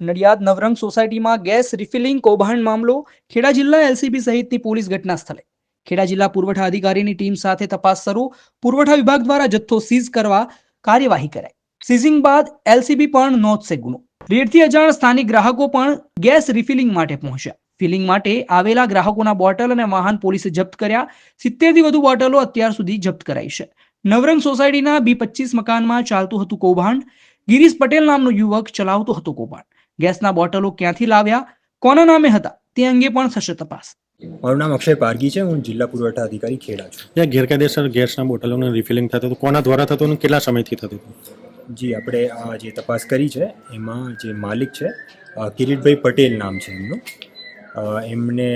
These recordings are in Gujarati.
નડિયાદ નવરંગ સોસાયટીમાં ગેસ રિફિલિંગ કૌભાંડ મામલો, ખેડા જિલ્લા એલસીબી સહિતની પોલીસ ઘટના સ્થળે. ખેડા જિલ્લા પુરવઠા અધિકારીની ટીમ સાથે તપાસ શરૂ. પુરવઠા વિભાગ દ્વારા જથ્થો સીઝ કરવા કાર્યવાહી કરાઈ. સીઝિંગ બાદ એલસીબી પણ નોંધશે ગુનો. રેડથી અજાણ સ્થાનિક ગ્રાહકો પણ ગેસ રિફિલિંગ માટે પહોંચ્યા. ફિલિંગ માટે આવેલા ગ્રાહકોના બોટલ અને વાહન પોલીસે જપ્ત કર્યા. સિત્તેરથી વધુ બોટલો અત્યાર સુધી જપ્ત કરાઈ છે. નવરંગ સોસાયટીના બી પચીસ મકાનમાં ચાલતું હતું કૌભાંડ. ગિરીશ પટેલ નામનો યુવક ચલાવતો હતો કૌભાંડ. ગેસના બોટલો ક્યાંથી લાવ્યા? કોના નામે હતા? તે અંગે પણ થશે તપાસ. મારું નામ અક્ષય પારગી છે. હું જિલ્લા પુરવઠા અધિકારી ખેડા છું. ત્યાં ગેરકાયદેસર ગેસના બોટલોનું રિફિલિંગ થતું હતું. કોના દ્વારા થતું અને કેટલા સમયથી થતું હતું? જી આપણે આ જે તપાસ કરી છે એમાં જે માલિક છે કિરીટભાઈ પટેલ નામ છે એમનું. એમને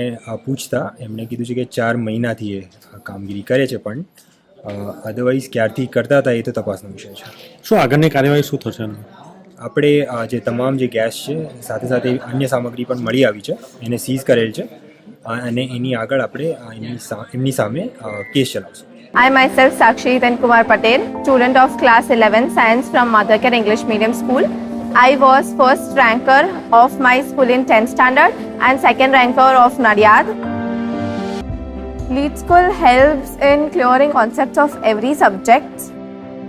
પૂછતા એમણે કીધું છે કે ચાર મહિનાથી એ આ કામગીરી કરે છે પણ અદરવાઇઝ ક્યારથી કરતા હતા એ તો તપાસનો વિષય છે. શું આગળની કાર્યવાહી શું થશે એનું? આપણે જે તમામ જે ગેસ છે સાથે સાથે અન્ય સામગ્રી પણ મળી આવી છે એને સીઝ કરેલ છે અને એની આગળ આપણે એમની સામે કેસ ચલાવશું I myself, Sakshi Then Kumar Patel, student of class 11 science from Mothercare English Medium School. I was first ranker of my school in 10th standard and second ranker of Nadiad. Lead School helps in clearing concepts of every subject.